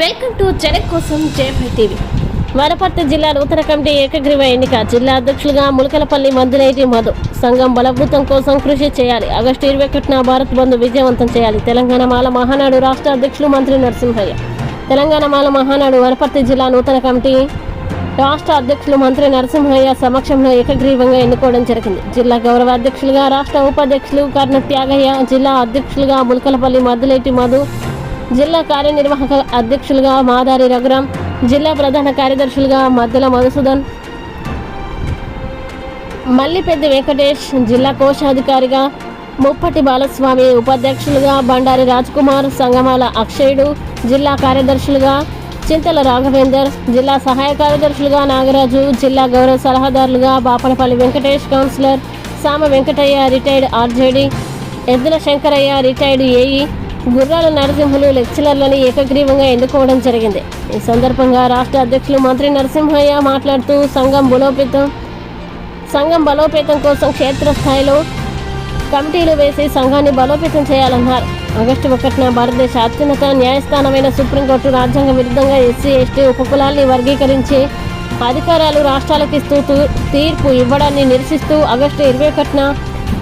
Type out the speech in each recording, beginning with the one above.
Welcome to Janak కోసం జేఫై TV. Wanaparthy జిల్లా నూతన కమిటీ ఏకగ్రీవ ఎన్నిక. జిల్లా అధ్యక్షులుగా ములకలపల్లి మందులేటి మధు సంఘం బలభూతం కోసం కృషి చేయాలి. ఆగస్టు ఇరవై ఒకటిన భారత్ బంద్ విజయవంతం చేయాలి. తెలంగాణ మాల మహానాడు రాష్ట్ర అధ్యక్షులు మంత్రి నరసింహయ్య. తెలంగాణ మాల మహానాడు వనపర్తి జిల్లా నూతన కమిటీ రాష్ట్ర అధ్యక్షులు మంత్రి నరసింహయ్య సమక్షంలో ఏకగ్రీవంగా ఎన్నుకోవడం జరిగింది. జిల్లా గౌరవ అధ్యక్షులుగా రాష్ట్ర ఉపాధ్యక్షులు కర్ణ త్యాగయ్య జిల్లా అధ్యక్షులుగా ములకలపల్లి మద్దులేటి మధు జిల్లా కార్యనిర్వాహక అధ్యక్షులుగా మాదారి రఘురాం జిల్లా ప్రధాన కార్యదర్శులుగా మద్దెల మధుసూదన్ మల్లిపెద్ది వెంకటేష్ జిల్లా కోశాధికారిగా ముప్పటి బాలస్వామి ఉపాధ్యక్షులుగా బండారి రాజ్కుమార్ సంగమాల అక్షయుడు జిల్లా కార్యదర్శులుగా చింతల రాఘవేందర్ జిల్లా సహాయ కార్యదర్శులుగా నాగరాజు జిల్లా గౌరవ సలహాదారులుగా బాపనపల్లి వెంకటేష్ కౌన్సిలర్ సామ వెంకటయ్య రిటైర్డ్ ఆర్జేడీ ఎద్దుల శంకరయ్య రిటైర్డ్ ఏఈ గుర్రాల నరసింహులు లెక్చరర్లను ఏకగ్రీవంగా ఎన్నుకోవడం జరిగింది. ఈ సందర్భంగా రాష్ట్ర అధ్యక్షులు మంత్రి నరసింహయ్య మాట్లాడుతూ సంఘం బలోపేతం సంఘం బలోపేతం కోసం క్షేత్రస్థాయిలో కమిటీలు వేసి సంఘాన్ని బలోపేతం చేయాలన్నారు. ఆగస్టు ఒకటిన భారతదేశ అత్యున్నత న్యాయస్థానమైన సుప్రీంకోర్టు రాజ్యాంగ విరుద్ధంగా ఎస్సీ ఎస్టీ ఉపకులాల్ని వర్గీకరించి అధికారాలు రాష్ట్రాలకు ఇస్తూ తూ- తీర్పు ఇవ్వడాన్ని నిరసిస్తూ ఆగస్టు ఇరవై ఒకటిన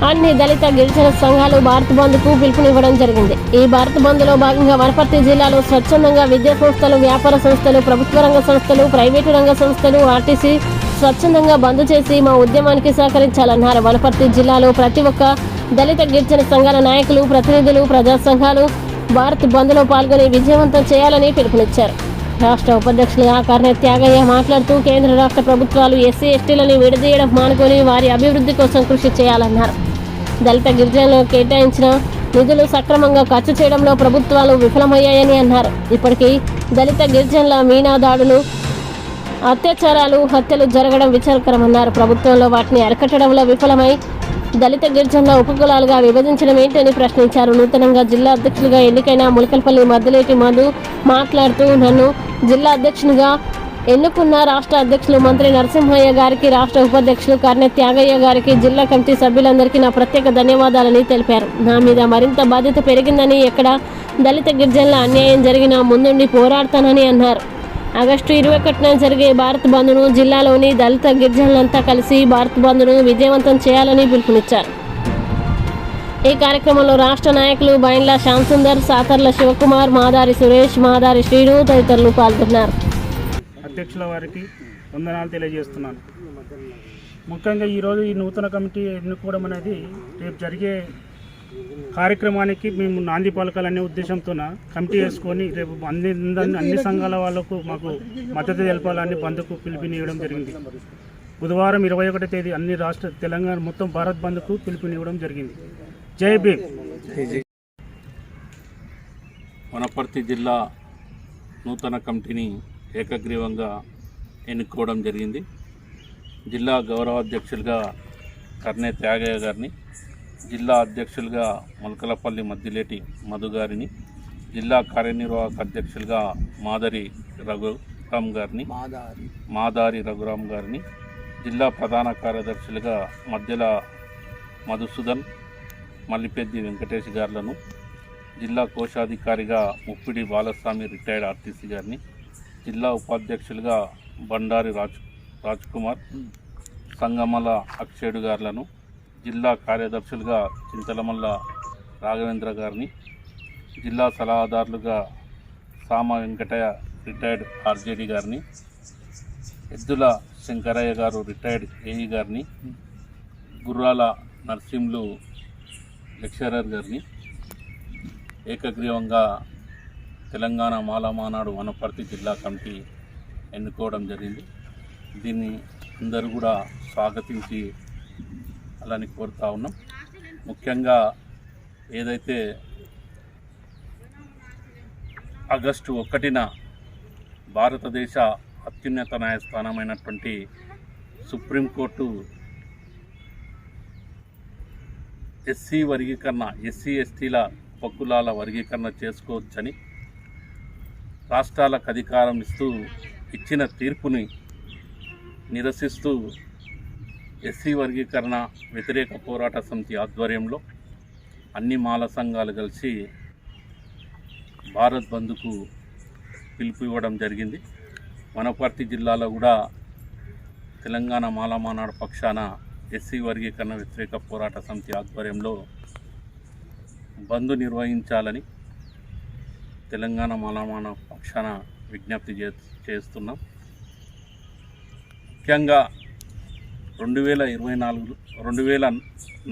అన్ని దళిత గిరిజన సంఘాలు భారత్ బంద్కు పిలుపునివ్వడం జరిగింది. ఈ భారత్ బంద్లో భాగంగా వనపర్తి జిల్లాలో స్వచ్ఛందంగా విద్యా సంస్థలు వ్యాపార సంస్థలు ప్రభుత్వ రంగ సంస్థలు ప్రైవేటు రంగ సంస్థలు ఆర్టీసీ స్వచ్ఛందంగా బంద్ చేసి మా ఉద్యమానికి సహకరించాలన్నారు. వనపర్తి జిల్లాలో ప్రతి ఒక్క దళిత గిరిజన సంఘాల నాయకులు ప్రతినిధులు ప్రజా సంఘాలు భారత్ బంద్లో పాల్గొని విజయవంతం చేయాలని పిలుపునిచ్చారు. రాష్ట్ర ఉపాధ్యక్షులు కర్ణ త్యాగయ్య మాట్లాడుతూ కేంద్ర రాష్ట్ర ప్రభుత్వాలు ఎస్సీ ఎస్టీలను విడదీయడం మానుకొని వారి అభివృద్ధి కోసం కృషి చేయాలన్నారు. దళిత గిరిజనులకు కేటాయించిన నిధులు సక్రమంగా ఖర్చు చేయడంలో ప్రభుత్వాలు విఫలమయ్యాయని అన్నారు. ఇప్పటికీ దళిత గిరిజనుల మీనా దాడులు అత్యాచారాలు హత్యలు జరగడం విచారకరమన్నారు. ప్రభుత్వంలో వాటిని అరికట్టడంలో విఫలమై దళిత గిరిజనుల ఉపకులాలుగా విభజించడం ఏంటని ప్రశ్నించారు. నూతనంగా జిల్లా అధ్యక్షులుగా ఎన్నికైన ములకల్పల్లి మద్దులేటి మధు మాట్లాడుతూ నన్ను జిల్లా అధ్యక్షునిగా ఎన్నుకున్న రాష్ట్ర అధ్యక్షులు మంత్రి నరసింహయ్య గారికి రాష్ట్ర ఉపాధ్యక్షులు కర్ణె త్యాగయ్య గారికి జిల్లా కమిటీ సభ్యులందరికీ నా ప్రత్యేక ధన్యవాదాలని తెలిపారు. నా మీద మరింత బాధ్యత పెరిగిందని ఎక్కడ దళిత గిరిజనుల అన్యాయం జరిగినా ముందుండి పోరాడతానని అన్నారు. ఆగస్టు ఇరవై ఒకటిన జరిగే భారత్ బంద్ను జిల్లాలోని దళిత గిరిజనులంతా కలిసి భారత్ బంద్ను విజయవంతం చేయాలని పిలుపునిచ్చారు. ఈ కార్యక్రమంలో రాష్ట్ర నాయకులు బైన్ల శ్యామ్ సుందర్ సాతర్ల శివకుమార్ మాదారి సురేష్ మాదారి శ్రీను తదితరులు పాల్గొన్నారు. అధ్యక్షుల వారికి వందనాలు తెలియజేస్తున్నాను. ముఖ్యంగా ఈరోజు ఈ నూతన కమిటీ ఎన్నుకోవడం అనేది రేపు జరిగే కార్యక్రమానికి మేము నాంది పలకాలనే ఉద్దేశంతో కమిటీ వేసుకొని రేపు అన్ని అన్ని సంఘాల వాళ్ళకు మాకు మద్దతు తెలపాలని బంద్కు పిలుపునివ్వడం జరిగింది. బుధవారం ఇరవై ఒకటో తేదీ అన్ని రాష్ట్ర తెలంగాణ మొత్తం భారత్ బంద్కు పిలుపునివ్వడం జరిగింది. జై భీమ్. వనపర్తి జిల్లా నూతన కమిటీని ఏకగ్రీవంగా ఎన్నుకోవడం జరిగింది. జిల్లా గౌరవ అధ్యక్షులుగా కర్ణే త్యాగయ్య గారిని జిల్లా అధ్యక్షులుగా ములకలపల్లి మద్దిలేటి మధు గారిని జిల్లా కార్యనిర్వాహక అధ్యక్షులుగా మాదరి రఘురామ్ గారిని మాదారి. రఘురామ్ గారిని జిల్లా ప్రధాన కార్యదర్శులుగా మధ్యల మధుసూదన్ మల్లిపెద్ది వెంకటేష్ గారులను జిల్లా కోశాధికారిగా ముప్పిడి బాలస్వామి రిటైర్డ్ ఆర్టీసీ గారిని జిల్లా ఉపాధ్యక్షులుగా బండారి రాజ్ రాజ్ కుమార్ సంగమల అక్షయుడు గారులను జిల్లా కార్యదర్శులుగా చింతలమల్ల రాఘవేంద్ర గారిని జిల్లా సలహాదారులుగా సామ వెంకటయ్య రిటైర్డ్ ఆర్జేడి గారిని ఎద్దుల శంకరయ్య గారు రిటైర్డ్ ఏఈ గారిని గుర్రాల నర్సింలు లెక్చరర్ గారిని ఏకగ్రీవంగా తెలంగాణ మాలమానాడు వనపర్తి జిల్లా కమిటీ ఎన్నుకోవడం జరిగింది. దీన్ని అందరూ కూడా స్వాగతించి అలాని కోరుతా ఉన్నాం. ముఖ్యంగా ఏదైతే ఆగస్టు ఒకటిన భారతదేశ అత్యున్నత న్యాయస్థానమైనటువంటి సుప్రీంకోర్టు ఎస్సీ వర్గీకరణ ఎస్సీ ఎస్టీల పక్కులాల వర్గీకరణ చేసుకోవచ్చని రాష్ట్రాలకు అధికారం ఇస్తూ ఇచ్చిన తీర్పుని నిరసిస్తూ ఎస్సీ వర్గీకరణ వ్యతిరేక పోరాట సమితి ఆధ్వర్యంలో అన్ని మాల సంఘాలు కలిసి భారత్ బంద్కు పిలుపు ఇవ్వడం జరిగింది. వనపర్తి జిల్లాలో కూడా తెలంగాణ మాలమానాడు పక్షాన ఎస్సీ వర్గీకరణ వ్యతిరేక పోరాట సమితి ఆధ్వర్యంలో బంద్ నిర్వహించాలని తెలంగాణ మాలమాన పక్షాన విజ్ఞప్తి చే చేస్తున్నాం. ముఖ్యంగా రెండు వేల ఇరవై నాలుగు రెండు వేల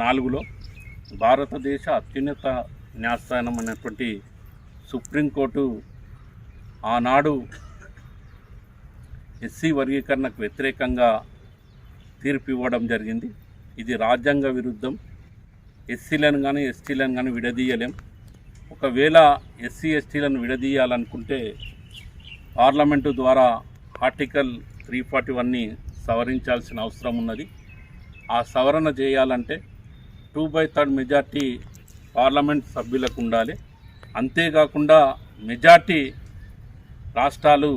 నాలుగులో భారతదేశ అత్యున్నత న్యాయస్థానం అయినటువంటి సుప్రీంకోర్టు ఆనాడు ఎస్సీ వర్గీకరణకు వ్యతిరేకంగా తీర్పు ఇవ్వడం జరిగింది. ఇది రాజ్యాంగ విరుద్ధం. ఎస్సీలను కానీ ఎస్టీలను కానీ విడదీయలేం. ఒకవేళ ఎస్సీ ఎస్టీలను విడదీయాలనుకుంటే పార్లమెంటు ద్వారా ఆర్టికల్ త్రీ ఫార్టీ వన్ని సవరించాల్సిన అవసరం ఉన్నది. ఆ సవరణ చేయాలంటే two by third majority parliament సభ్యులకు ఉండాలి. అంతేకాకుండా మెజార్టీ రాష్ట్రాలు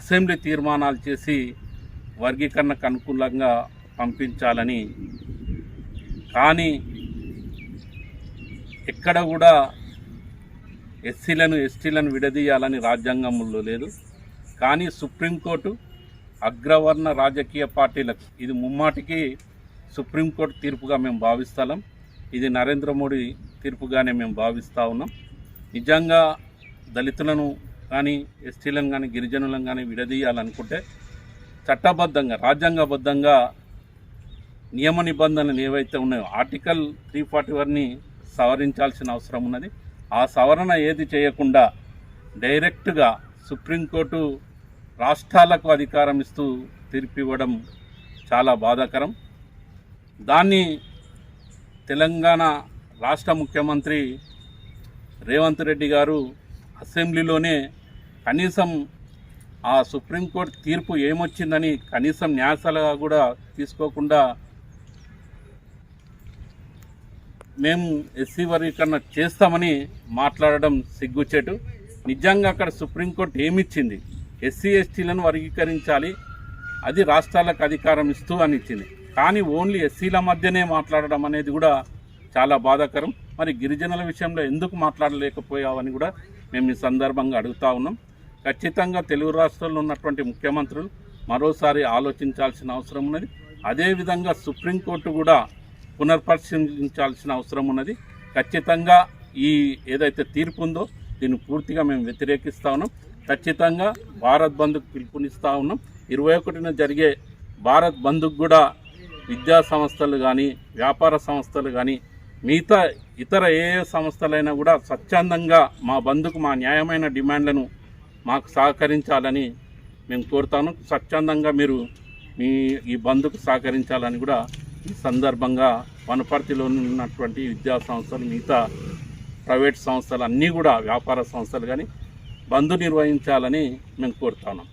అసెంబ్లీ తీర్మానాలు చేసి వర్గీకరణకు అనుకూలంగా పంపించాలని కానీ ఎక్కడ కూడా ఎస్సీలను ఎస్టీలను విడదీయాలని రాజ్యాంగంలో లేదు. కానీ సుప్రీంకోర్టు అగ్రవర్ణ రాజకీయ పార్టీలకు ఇది ముమ్మాటికి సుప్రీంకోర్టు తీర్పుగా మేము భావిస్తాం ఇది నరేంద్ర మోడీ తీర్పుగానే మేము భావిస్తూ ఉన్నాం. నిజంగా దళితులను కానీ ఎస్టీలను కానీ గిరిజనులను కానీ విడదీయాలనుకుంటే చట్టబద్ధంగా రాజ్యాంగబద్ధంగా నియమ నిబంధనలు ఏవైతే ఉన్నాయో ఆర్టికల్ త్రీ ఫార్టీ వన్ని సవరించాల్సిన అవసరం ఉన్నది. ఆ సవరణ ఏది చేయకుండా డైరెక్ట్గా సుప్రీంకోర్టు రాష్ట్రాలకు అధికారం ఇస్తూ తీర్పు ఇవ్వడం చాలా బాధాకరం. దాన్ని తెలంగాణ రాష్ట్ర ముఖ్యమంత్రి రేవంత్ రెడ్డి గారు అసెంబ్లీలోనే కనీసం ఆ సుప్రీంకోర్టు తీర్పు ఏమొచ్చిందని కనీసం న్యాసాలుగా కూడా తీసుకోకుండా మేము ఎస్సీ వర్గీకరణ చేస్తామని మాట్లాడడం సిగ్గుచేటు. నిజంగా అక్కడ సుప్రీంకోర్టు ఏమిచ్చింది? ఎస్సీ ఎస్టీలను వర్గీకరించాలి అది రాష్ట్రాలకు అధికారం ఇస్తూ అని ఇచ్చింది. కానీ ఓన్లీ ఎస్సీల మధ్యనే మాట్లాడడం అనేది కూడా చాలా బాధాకరం. మరి గిరిజనుల విషయంలో ఎందుకు మాట్లాడలేకపోయావని కూడా మేము ఈ సందర్భంగా అడుగుతా ఉన్నాం. ఖచ్చితంగా తెలుగు రాష్ట్రాల్లో ఉన్నటువంటి ముఖ్యమంత్రులు మరోసారి ఆలోచించాల్సిన అవసరం ఉన్నది. అదేవిధంగా సుప్రీంకోర్టు కూడా పునర్పరిశీలించాల్సిన అవసరం ఉన్నది. ఖచ్చితంగా ఈ ఏదైతే తీర్పు ఉందో దీన్ని పూర్తిగా మేము వ్యతిరేకిస్తా ఉన్నాం. ఖచ్చితంగా భారత్ బంద్కు పిలుపునిస్తా ఉన్నాం. ఇరవై ఒకటిన జరిగే భారత్ బంద్కు కూడా విద్యా సంస్థలు కానీ వ్యాపార సంస్థలు కానీ మిగతా ఇతర ఏ ఏ సంస్థలైనా కూడా స్వచ్ఛందంగా మా బంధుకు మా న్యాయమైన డిమాండ్లను మాకు సహకరించాలని మేము కోరుతాను స్వచ్ఛందంగా మీరు మీ ఈ బంధుకు సహకరించాలని కూడా ఈ సందర్భంగా వనపర్తిలో ఉన్నటువంటి విద్యా సంస్థలు మిగతా ప్రైవేట్ సంస్థలు అన్నీ కూడా వ్యాపార సంస్థలు కానీ బంద్ నిర్వహించాలని మేము కోరుతున్నాం.